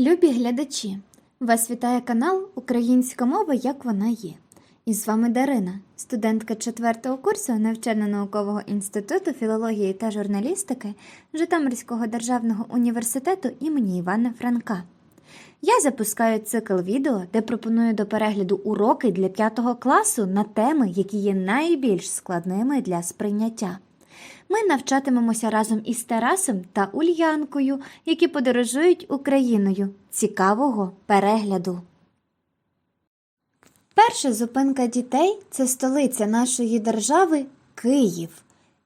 Любі глядачі! Вас вітає канал Українська мова, як вона є. І з вами Дарина, студентка 4 курсу навчально-наукового інституту філології та журналістики Житомирського державного університету імені Івана Франка. Я запускаю цикл відео, де пропоную до перегляду уроки для 5 класу на теми, які є найбільш складними для сприйняття. Ми навчатимемося разом із Тарасом та Ульянкою, які подорожують Україною. Цікавого перегляду. Перша зупинка дітей це столиця нашої держави Київ.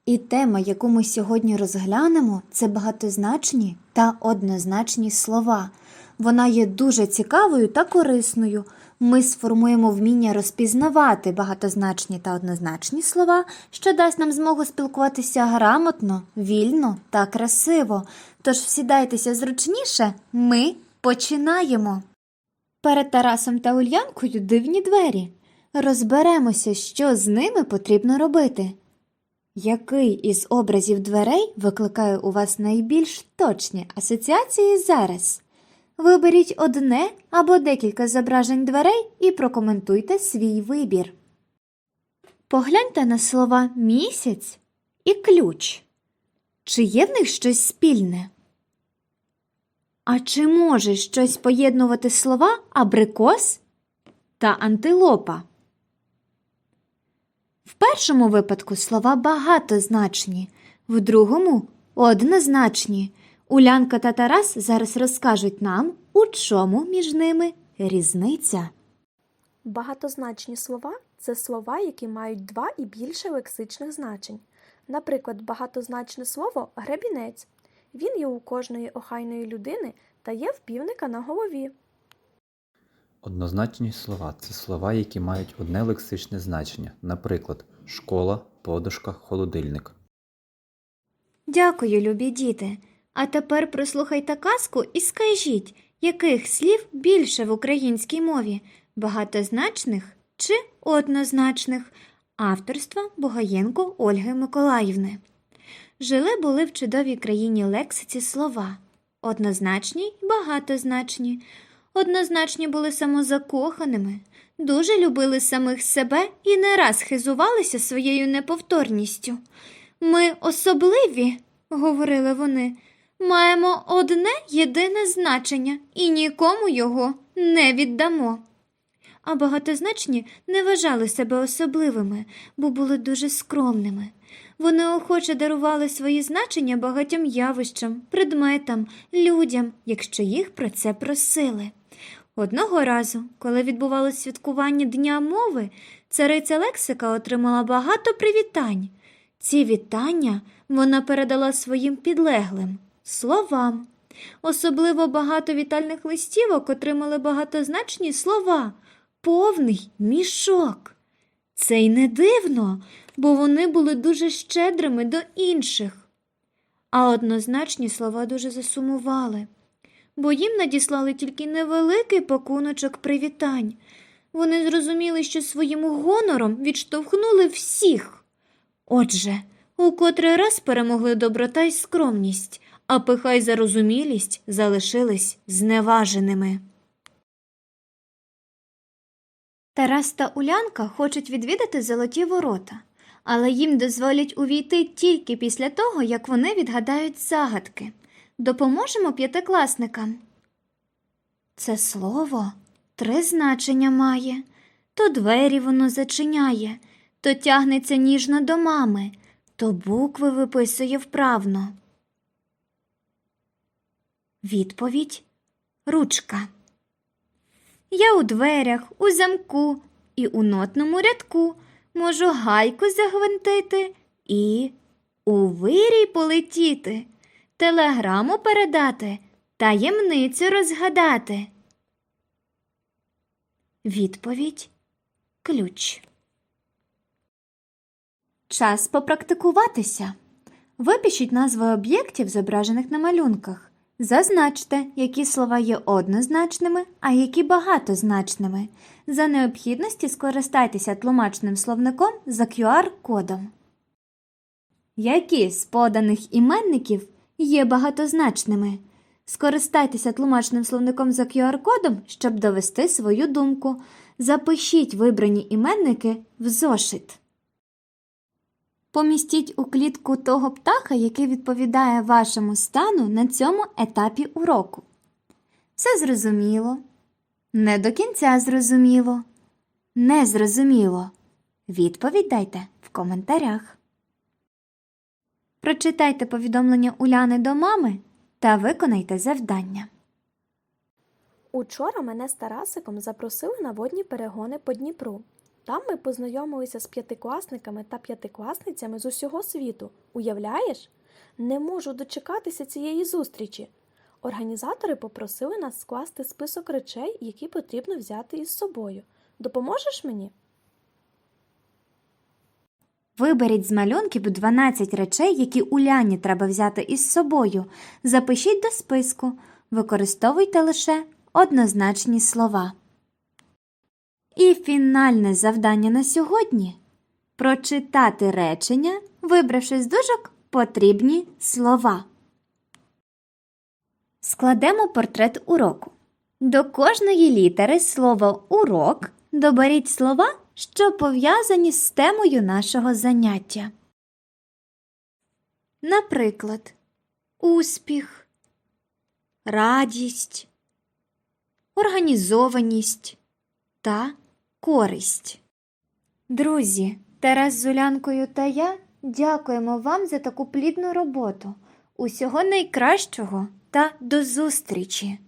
І тема, яку ми сьогодні розглянемо, це багатозначні та однозначні слова. Вона є дуже цікавою та корисною. Ми сформуємо вміння розпізнавати багатозначні та однозначні слова, що дасть нам змогу спілкуватися грамотно, вільно та красиво. Тож всідайтеся зручніше, ми починаємо. Перед Тарасом та Ульянкою дивні двері. Розберемося, що з ними потрібно робити. Який із образів дверей викликає у вас найбільш точні асоціації зараз? Виберіть одне або декілька зображень дверей і прокоментуйте свій вибір. Погляньте на слова місяць і ключ. Чи є в них щось спільне? А чи може щось поєднувати слова абрикос та антилопа? В першому випадку слова багатозначні, в другому однозначні. Улянка та Тарас зараз розкажуть нам, у чому між ними різниця. Багатозначні слова це слова, які мають два і більше лексичних значень. Наприклад, багатозначне слово гребінець. Він є у кожної охайної людини та є в півника на голові. Однозначні слова це слова, які мають одне лексичне значення, наприклад, школа, подушка, холодильник. Дякую, любі діти. А тепер прослухайте казку і скажіть, яких слів більше в українській мові багатозначних чи однозначних авторства Богаєнко Ольги Миколаївни. Жили були в чудовій країні лексиці слова однозначні й багатозначні. Однозначні були самозакоханими, дуже любили самих себе і не раз хизувалися своєю неповторністю. Ми особливі, говорили вони, маємо одне єдине значення і нікому його не віддамо. А багатозначні не вважали себе особливими, бо були дуже скромними. Вони охоче дарували свої значення багатьом явищам, предметам, людям, якщо їх про це просили. Одного разу, коли відбувалося святкування Дня мови, цариця Лексика отримала багато привітань. Ці вітання вона передала своїм підлеглим словам. Особливо багато вітальних листівок отримали багатозначні слова, повний мішок. Це й не дивно, бо вони були дуже щедрими до інших. А однозначні слова дуже засумували, бо їм надіслали тільки невеликий пакуночок привітань. Вони зрозуміли, що своїм гонором відштовхнули всіх. Отже, у котрий раз перемогли доброта й скромність, а пиха й зарозумілість залишились зневаженими. Тарас та Улянка хочуть відвідати золоті ворота, але їм дозволять увійти тільки після того, як вони відгадають загадки. Допоможемо п'ятикласникам. Це слово три значення має. То двері воно зачиняє, то тягнеться ніжно до мами, то букви виписує вправно. Відповідь ручка. Я у дверях, у замку і у нотному рядку можу гайку загвинтити і у вирій полетіти, телеграму передати, таємницю розгадати. Відповідь ключ. Час попрактикуватися. Випишіть назви об'єктів, зображених на малюнках. Зазначте, які слова є однозначними, а які багатозначними. За необхідності скористайтеся тлумачним словником за QR-кодом. Які з поданих іменників є багатозначними? Скористайтеся тлумачним словником за QR-кодом, щоб довести свою думку. Запишіть вибрані іменники в зошит. Помістіть у клітку того птаха, який відповідає вашому стану на цьому етапі уроку. Все зрозуміло. Не до кінця зрозуміло. Не зрозуміло. Відповідь дайте в коментарях. Прочитайте повідомлення Уляни до мами та виконайте завдання. Учора мене з Тарасиком запросили на водні перегони по Дніпру. Там ми познайомилися з п'ятикласниками та п'ятикласницями з усього світу. Уявляєш? Не можу дочекатися цієї зустрічі. Організатори попросили нас скласти список речей, які потрібно взяти із собою. Допоможеш мені? Виберіть з малюнків 12 речей, які Уляні треба взяти із собою. Запишіть до списку. Використовуйте лише однозначні слова. І фінальне завдання на сьогодні прочитати речення, вибравши з дужок потрібні слова. Складемо портрет уроку. До кожної літери слова урок доберіть слова, що пов'язані з темою нашого заняття. Наприклад, успіх, радість, організованість та користь. Друзі, Тарас з Улянкою та я дякуємо вам за таку плідну роботу. Усього найкращого та до зустрічі!